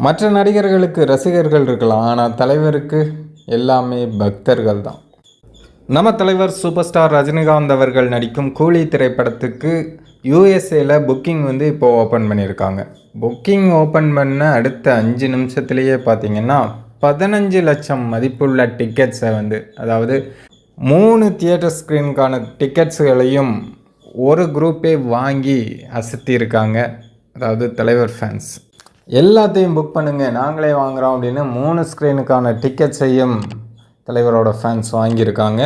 மற்ற நடிகர்களுக்கு ரசிகர்கள் இருக்கலாம் ஆனால் தலைவருக்கு எல்லாமே பக்தர்கள் தான் நம்ம தலைவர் சூப்பர் ஸ்டார் ரஜினிகாந்த் அவர்கள் நடிக்கும் கூலி திரைப்படத்துக்கு யூஎஸ்ஏல புக்கிங் வந்து இப்போ ஓப்பன் பண்ணியிருக்காங்க. புக்கிங் ஓப்பன் பண்ண அடுத்த அஞ்சு நிமிஷத்துலேயே பார்த்தீங்கன்னா பதினஞ்சு லட்சம் மதிப்புள்ள டிக்கெட்ஸை வந்து அதாவது மூணு தியேட்டர் ஸ்க்ரீனுக்கான டிக்கெட்ஸுகளையும் ஒரு குரூப்பே வாங்கி அசத்தியிருக்காங்க அதாவது தலைவர் ஃபேன்ஸ் எல்லாத்தையும் புக் பண்ணுங்கள் நாங்களே வாங்குகிறோம் அப்படின்னு மூணு ஸ்க்ரீனுக்கான டிக்கெட்ஸையும் தலைவரோட ஃபேன்ஸ் வாங்கியிருக்காங்க.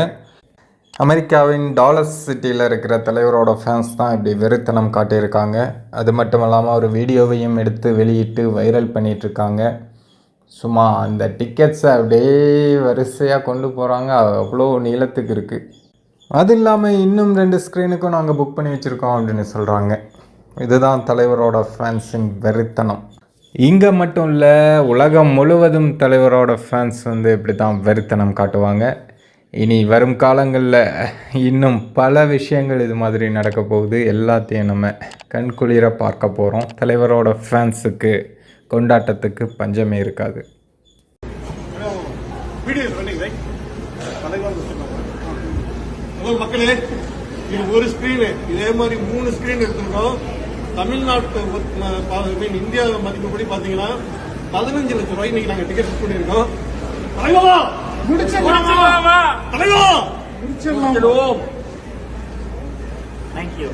அமெரிக்காவின் டாலர்ஸ் சிட்டியில் இருக்கிற தலைவரோட ஃபேன்ஸ் தான் இப்படி வெறித்தனம் காட்டியிருக்காங்க. அது மட்டும் இல்லாமல் ஒரு வீடியோவையும் எடுத்து வெளியிட்டு வைரல் பண்ணிகிட்ருக்காங்க சும்மா அந்த டிக்கெட்ஸை அப்படியே வரிசையாக கொண்டு போகிறாங்க அவ்வளோ நீளத்துக்கு இருக்குது அது இல்லாமல் இன்னும் ரெண்டு ஸ்க்ரீனுக்கும் நாங்கள் புக் பண்ணி வச்சுருக்கோம் அப்படின்னு சொல்கிறாங்க இதுதான் தலைவரோட ஃபேன்ஸின் வெறித்தனம். இங்கே மட்டும் இல்லை உலகம் முழுவதும் தலைவரோட ஃபேன்ஸ் வந்து இப்படி தான் வெறித்தனம் காட்டுவாங்க. இனி வரும் காலங்களில் இன்னும் பல விஷயங்கள் இது மாதிரி நடக்க போகுது. எல்லாத்தையும் நம்ம கண்குளிர பார்க்க போகிறோம் தலைவரோட ஃபேன்ஸுக்கு கொண்டாட்டத்துக்கு பஞ்சமே இருக்காது. மக்களே இது ஒரு ஸ்கிரீனு இதே மாதிரி மூணு ஸ்கிரீன் எடுத்துருக்கோம். தமிழ்நாட்டு இந்தியா மதிப்புப்படி பாத்தீங்கன்னா பதினஞ்சு லட்சம் ரூபாய் இன்னைக்கு நாங்க டிக்கெட் புக் பண்ணியிருக்கோம். தலைவா! தலைவா! Thank you.